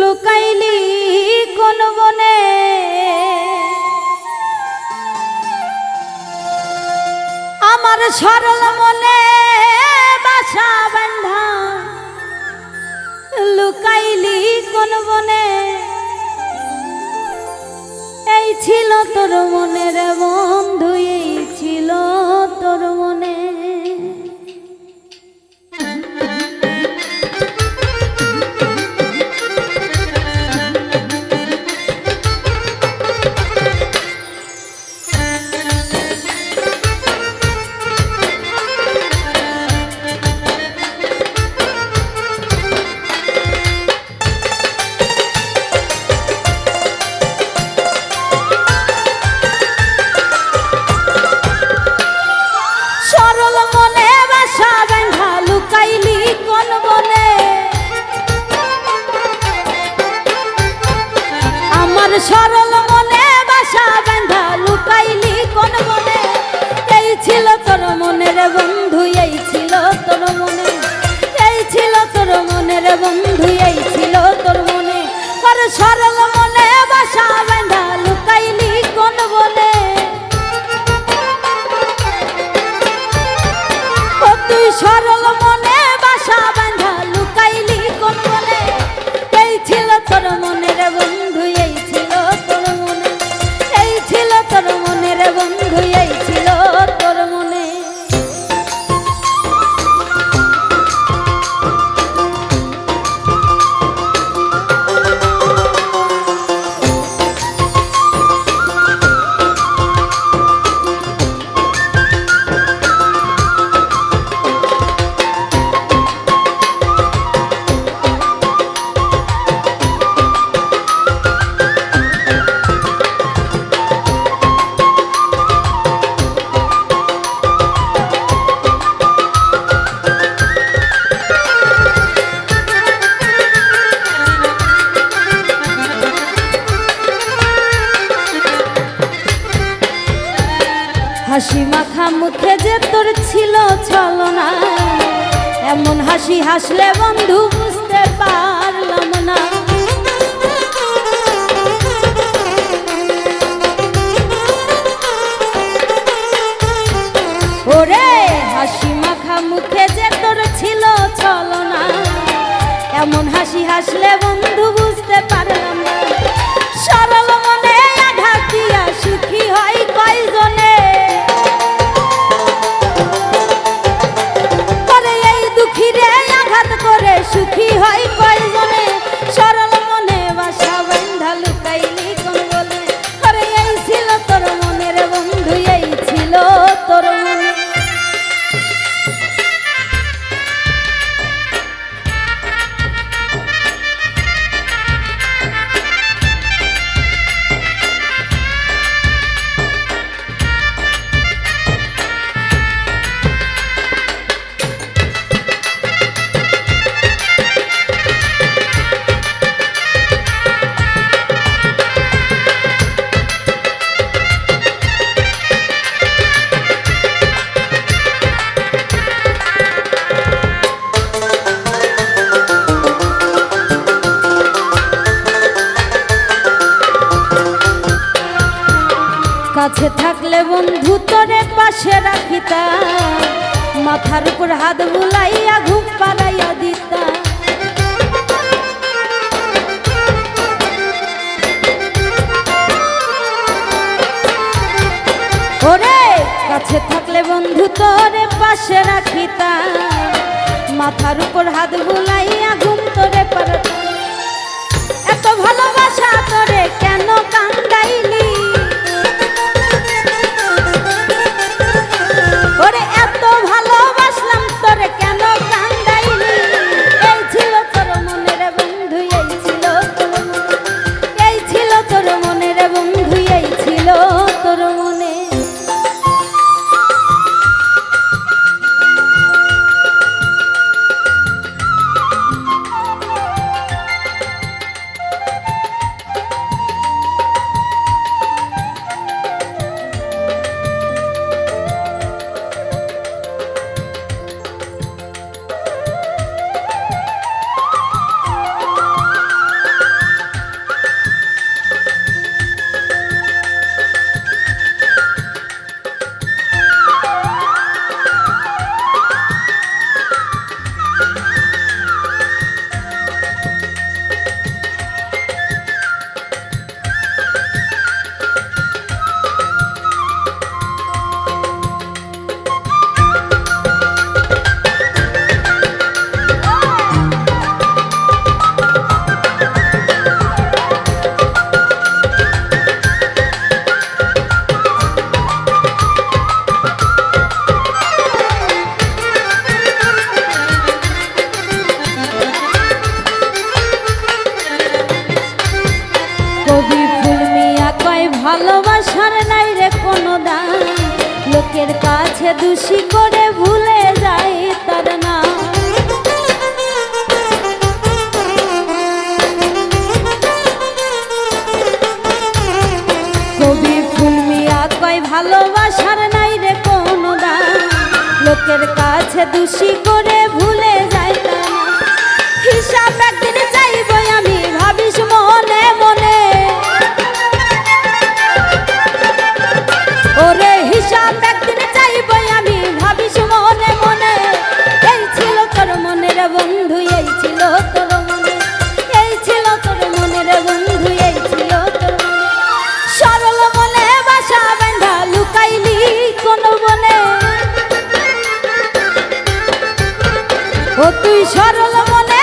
লুকাইলি আমার সরল মনে বাসা বান্ধা। লুকাইলি কোন বনে? এই ছিল তোর মনের বন্ধু সরল মনে বাসা বান্ধা লুকাইলি কোন মনে? এই ছিল তোর মনের বন্ধু, এই ছিল তোর মনে। এই ছিল তোর মনের বন্ধু, এই ছিল তোর মনে। আর সরল মনে বাসা বান্ধা হাসি মাখা মুখে যে তোর ছিল ছলনা, এমন হাসি হাসলে বন্ধু বুঝতে পারলাম না। ওরে হাসি মাখা মুখে যে তোর ছিল ছলনা, এমন হাসি হাসলে বন্ধু বুঝতে পারলাম না। কাছে থাকলে বন্ধু তোরে পাশে রাখিতা মাথার উপর হাত বুলাইয়া ঘুম পাড়াইয়া দিতা ওরে, কাছে থাকলে বন্ধু তোরে পাশে রাখিতা মাথার উপর হাত বুলাইয়া ঘুম তোরে পারতা এত ভালোবাসা তোরে কেন কান্দাইলি? ভালোবাসার নাই রে কোনো দান লোকের কাছে দুষি করে ভুলে যায় তার না কবি ফুলমিয়া কয়, ভালোবাসার নাই রে কোনো দা লোকের কাছে দুষি করে ভুলে সরল মনে